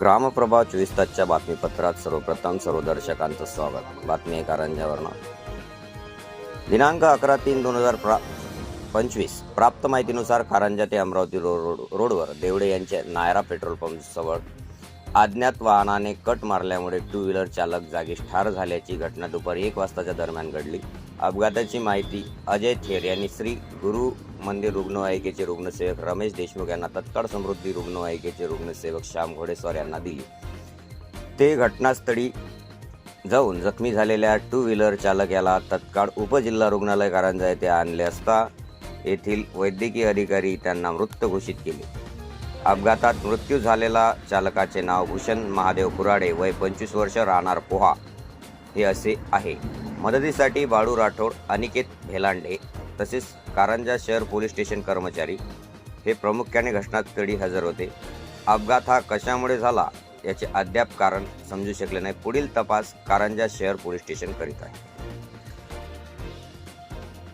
ग्रामप्रभा चोवीस तासच्या बातमीपत्रात सर्वप्रथम सर्व दर्शकांचं स्वागत. बातमी आहे कारंजावरनं दिनांक अकरा तीन दोन हजार प्रा पंचवीस. प्राप्त माहितीनुसार कारंजा ते अमरावती रो रोड रोडवर देवडे यांचे नायरा पेट्रोल पंपजवळ अज्ञात वाहनाने कट मारल्यामुळे टू व्हीलर चालक जागीच ठार झाल्याची घटना दुपारी एक वाजताच्या दरम्यान घडली. अपघाताची माहिती अजय थेर यांनी श्री गुरु मंदिर रुग्णवाहिकेचे रुग्णसेवक रमेश देशमुख यांना तत्काळ समृद्धी रुग्णवाहिकेचे रुग्णसेवक श्याम घोडेस्वार यांना दिली. ते घटनास्थळी जाऊन जखमी झालेल्या टू व्हीलर चालक याला तत्काळ उपजिल्हा रुग्णालय कारंजा येथे आणले असता येथील वैद्यकीय अधिकारी त्यांना मृत घोषित केले. अपघातात मृत्यू झालेला चालकाचे नाव भूषण महादेव कुराडे वय पंचवीस वर्ष राहणार पोहा. हे असे आहे. मदतीसाठी बाळू राठोड अनिकेत भेलांडे तसेच कारंजा शहर पोलीस स्टेशन कर्मचारी हे प्रामुख्याने घटनास्थळी हजर होते. अपघात हा कशामुळे झाला याचे अद्याप कारण समजू शकले नाही. पुढील तपास कारंजा शहर पोलीस स्टेशन करीत आहे.